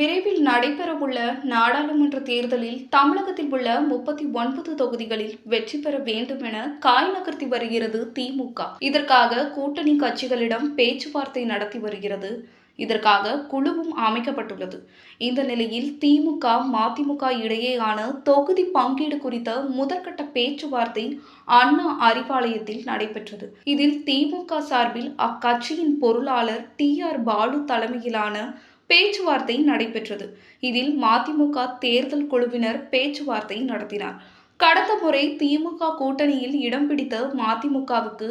விரைவில் நடைபெறவுள்ள நாடாளுமன்ற தேர்தலில் தமிழகத்தில் உள்ள முப்பத்தி ஒன்பது தொகுதிகளில் வெற்றி பெற வேண்டும் என காய் நகர்த்தி வருகிறது திமுக. இதற்காக கூட்டணி கட்சிகளிடம் பேச்சுவார்த்தை நடத்தி வருகிறது. இதற்காக குழுவும் அமைக்கப்பட்டுள்ளது. இந்த நிலையில் திமுக மதிமுக இடையேயான தொகுதி பங்கீடு குறித்த முதற்கட்ட பேச்சுவார்த்தை அண்ணா அறிவாலயத்தில் நடைபெற்றது. இதில் திமுக சார்பில் அக்கட்சியின் பொருளாளர் டி ஆர் பாலு தலைமையிலான பேச்சுவார்த்தை நடைபெற்றது. இதில் மதிமுக தேர்தல் குழுவினர் பேச்சுவார்த்தை நடத்தினார். கடந்த முறை திமுக கூட்டணியில் இடம் பிடித்த மதிமுகவுக்கு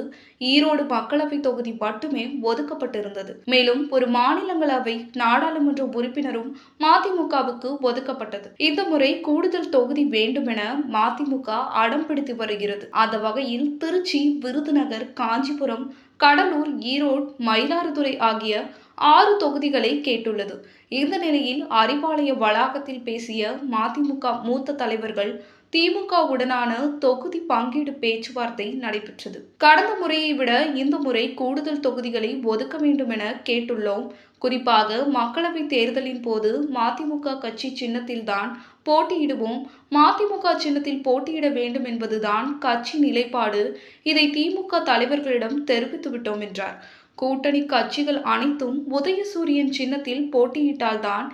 ஈரோடு மக்களவை தொகுதி மட்டுமே ஒதுக்கப்பட்டிருந்தது. மேலும் ஒரு மாநிலங்களவை நாடாளுமன்ற உறுப்பினரும் மதிமுகவுக்கு ஒதுக்கப்பட்டது. இந்த முறை கூடுதல் தொகுதி வேண்டும் என மதிமுக அடம் பிடித்து வருகிறது. அந்த வகையில் திருச்சி விருதுநகர் காஞ்சிபுரம் கடலூர் ஈரோடு மயிலாடுதுறை ஆகிய ஆறு தொகுதிகளை கேட்டுள்ளது. இந்த நிலையில் அறிவாலய வளாகத்தில் பேசிய மதிமுக மூத்த தலைவர்கள் திமுகவுடனான தொகுதி பங்கீடு பேச்சுவார்த்தை நடைபெற்றது. கடந்த முறையை விட இந்த முறை கூடுதல் தொகுதிகளை ஒதுக்க வேண்டும் என கேட்டுள்ளோம். குறிப்பாக மக்களவை தேர்தலின் போது மதிமுக கட்சி சின்னத்தில்தான் போட்டியிடுவோம். மதிமுக சின்னத்தில் போட்டியிட வேண்டும் என்பதுதான் கட்சி நிலைப்பாடு. இதை திமுக தலைவர்களிடம் தெரிவித்துவிட்டோம் என்றார். கூட்டணி கட்சிகள் அனைத்தும் உதயசூரியன் சின்னத்தில் போட்டியிட்டால்தான்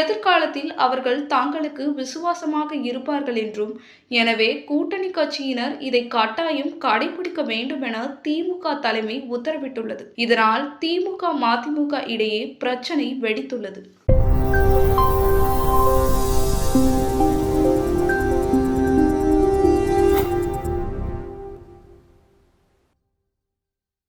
எதிர்காலத்தில் அவர்கள் தங்களுக்கு விசுவாசமாக இருப்பார்கள் என்றும் எனவே கூட்டணி கட்சியினர் இதை கட்டாயம் கடைபிடிக்க வேண்டும் என திமுக தலைமை உத்தரவிட்டுள்ளது. இதனால் திமுக மதிமுக இடையே பிரச்சனை வெடித்துள்ளது.